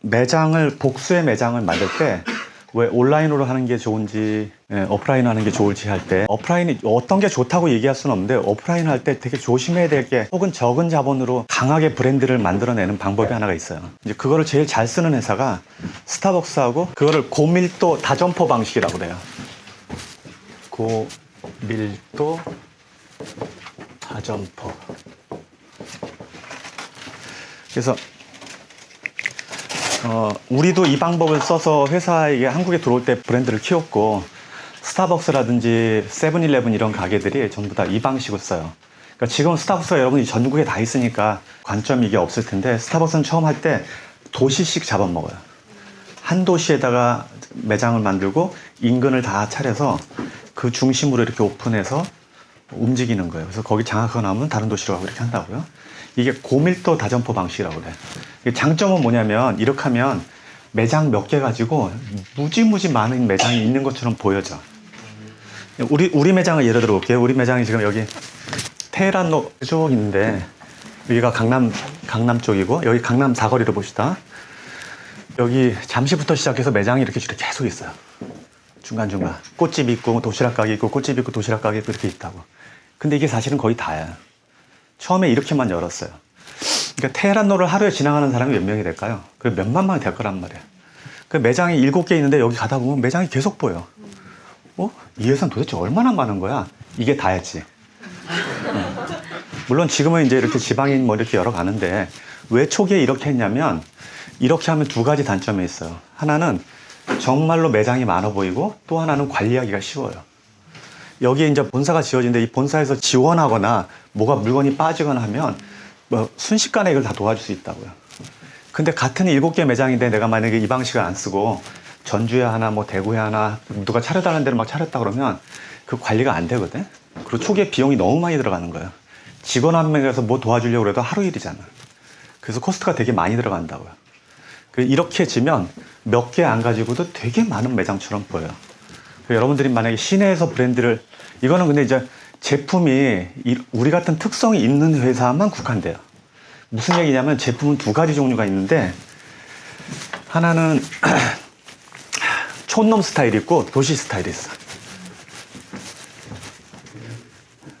매장을 복수의 매장을 만들 때 왜 온라인으로 하는 게 좋은지 예, 오프라인 하는 게 좋을지 할 때 오프라인이 어떤 게 좋다고 얘기할 수는 없는데 오프라인 할 때 되게 조심해야 될 게 혹은 적은 자본으로 강하게 브랜드를 만들어내는 방법이 하나가 있어요. 이제 그거를 제일 잘 쓰는 회사가 스타벅스하고 그거를 고밀도 다점포 방식이라고 그래요. 고밀도 다점포. 그래서 어, 우리도 이 방법을 써서 회사에 한국에 들어올 때 브랜드를 키웠고 스타벅스라든지 세븐일레븐 이런 가게들이 전부 다 이 방식을 써요. 그러니까 지금 스타벅스가 여러분이 전국에 다 있으니까 관점이 이게 없을 텐데 스타벅스는 처음 할 때 도시씩 잡아먹어요. 한 도시에다가 매장을 만들고 인근을 다 차려서 그 중심으로 이렇게 오픈해서 움직이는 거예요. 그래서 거기 장악하고 나면 다른 도시로 가고 이렇게 한다고요. 이게 고밀도 다점포 방식이라고 그래. 장점은 뭐냐면 이렇게 하면 매장 몇 개 가지고 무지무지 많은 매장이 있는 것처럼 보여져. 우리 우리 매장을 예를 들어 볼게요. 우리 매장이 지금 여기 테헤란로 쭉 있는데 여기가 강남 강남 쪽이고 여기 강남 사거리로 봅시다. 여기 잠시부터 시작해서 매장이 이렇게 계속 있어요. 중간중간 꽃집 있고 도시락 가게 있고 꽃집 있고 도시락 가게 있고 이렇게 있다고. 근데 이게 사실은 거의 다야. 처음에 이렇게만 열었어요. 그러니까 테헤란로를 하루에 지나가는 사람이 몇 명이 될까요? 그 몇만 명이 될 거란 말이에요. 그 매장이 일곱 개 있는데 여기 가다 보면 매장이 계속 보여. 어? 이 회사는 도대체 얼마나 많은 거야? 이게 다였지. 응. 물론 지금은 이제 이렇게 지방인 뭐 이렇게 열어 가는데 왜 초기에 이렇게 했냐면 이렇게 하면 두 가지 단점이 있어요. 하나는 정말로 매장이 많아 보이고 또 하나는 관리하기가 쉬워요. 여기에 이제 본사가 지어진데 이 본사에서 지원하거나 뭐가 물건이 빠지거나 하면 뭐 순식간에 이걸 다 도와줄 수 있다고요. 근데 같은 일곱 개 매장인데 내가 만약에 이 방식을 안 쓰고 전주에 하나 뭐 대구에 하나 누가 차려달라는 대로 막 차렸다 그러면 그 관리가 안 되거든. 그리고 초기에 비용이 너무 많이 들어가는 거예요. 직원 한 명에서 뭐 도와주려고 그래도 하루 일이잖아. 그래서 코스트가 되게 많이 들어간다고요. 그 이렇게 지면 몇 개 안 가지고도 되게 많은 매장처럼 보여요. 그 여러분들이 만약에 시내에서 브랜드를 이거는 근데 이제 제품이 이- 우리 같은 특성이 있는 회사만 국한돼요. 무슨 얘기냐면 제품은 두 가지 종류가 있는데 하나는 촌놈 스타일이 있고 도시 스타일이 있어.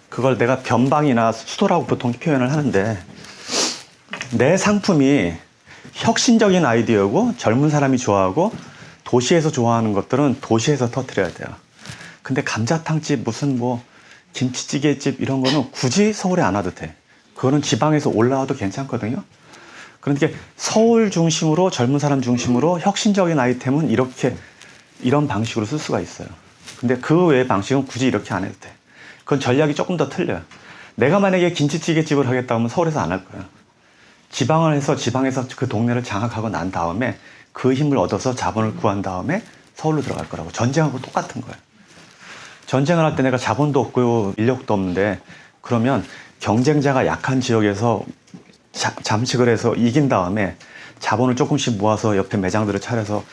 그걸 내가 변방이나 수도라고 보통 표현을 하는데 내 상품이 혁신적인 아이디어고 젊은 사람이 좋아하고 도시에서 좋아하는 것들은 도시에서 터트려야 돼요. 근데 감자탕집 무슨 뭐 김치찌개집 이런 거는 굳이 서울에 안 와도 돼. 그거는 지방에서 올라와도 괜찮거든요. 그런데 서울 중심으로 젊은 사람 중심으로 혁신적인 아이템은 이렇게 이런 방식으로 쓸 수가 있어요. 근데 그 외의 방식은 굳이 이렇게 안 해도 돼. 그건 전략이 조금 더 틀려요. 내가 만약에 김치찌개집을 하겠다 하면 서울에서 안 할 거야. 지방을 해서 지방에서 그 동네를 장악하고 난 다음에 그 힘을 얻어서 자본을 구한 다음에 서울로 들어갈 거라고. 전쟁하고 똑같은 거예요. 전쟁을 할 때 내가 자본도 없고 인력도 없는데 그러면 경쟁자가 약한 지역에서 자- 잠식을 해서 이긴 다음에 자본을 조금씩 모아서 옆에 매장들을 차려서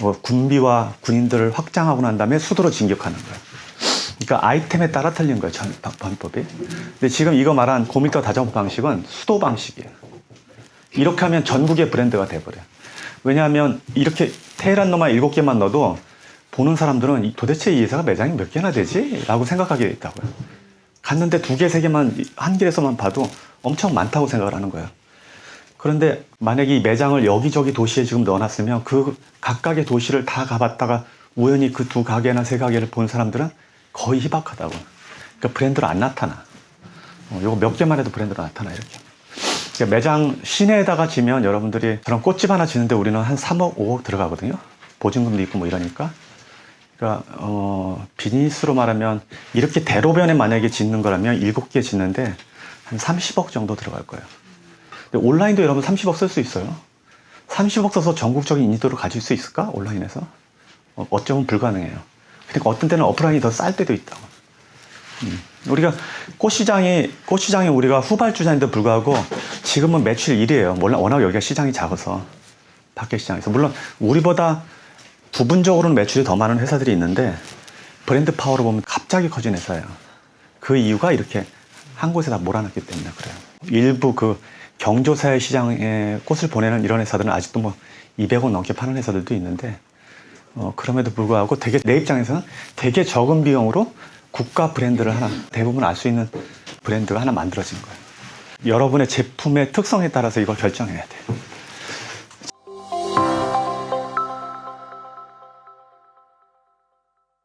어, 군비와 군인들을 확장하고 난 다음에 수도로 진격하는 거예요. 그러니까 아이템에 따라 틀린 거예요, 전, 방- 방법이. 근데 지금 이거 말한 고밀도 다정법 방식은 수도 방식이에요. 이렇게 하면 전국의 브랜드가 돼버려요. 왜냐하면 이렇게 테헤란로만 일곱 개만 넣어도 보는 사람들은 이- 도대체 이 회사가 매장이 몇 개나 되지? 라고 생각하게 있다고요. 갔는데 두 개, 세 개만 한 길에서만 봐도 엄청 많다고 생각을 하는 거예요. 그런데 만약에 이 매장을 여기저기 도시에 지금 넣어놨으면 그 각각의 도시를 다 가봤다가 우연히 그 두 가게나 세 가게를 본 사람들은 거의 희박하다고. 그러니까 브랜드로 안 나타나. 어, 요거 몇 개만 해도 브랜드로 나타나 이렇게. 그러니까 매장 시내에다가 지면 여러분들이 저런 꽃집 하나 지는데 우리는 한 3억, 5억 들어가거든요. 보증금도 있고 뭐 이러니까. 그러니까 어, 비즈니스로 말하면 이렇게 대로변에 만약에 짓는 거라면 7개 짓는데 한 30억 정도 들어갈 거예요. 근데 온라인도 여러분 30억 쓸 수 있어요. 30억 써서 전국적인 인지도를 가질 수 있을까? 온라인에서? 어, 어쩌면 불가능해요. 그러니까 어떤 때는 오프라인이 더 쌀 때도 있다고. 음. 우리가 꽃시장이, 꽃시장이 우리가 후발주자인데 불구하고 지금은 매출 1위에요. 몰라, 워낙 여기가 시장이 작아서. 밖에 시장에서. 물론 우리보다 부분적으로는 매출이 더 많은 회사들이 있는데 브랜드 파워로 보면 갑자기 커진 회사예요. 그 이유가 이렇게 한 곳에 다 몰아놨기 때문에 그래요. 일부 그 경조사의 시장에 꽃을 보내는 이런 회사들은 아직도 뭐 200원 넘게 파는 회사들도 있는데 어, 그럼에도 불구하고 되게 내 입장에서는 되게 적은 비용으로 국가 브랜드를 하나 대부분 알 수 있는 브랜드가 하나 만들어진 거예요. 여러분의 제품의 특성에 따라서 이걸 결정해야 돼.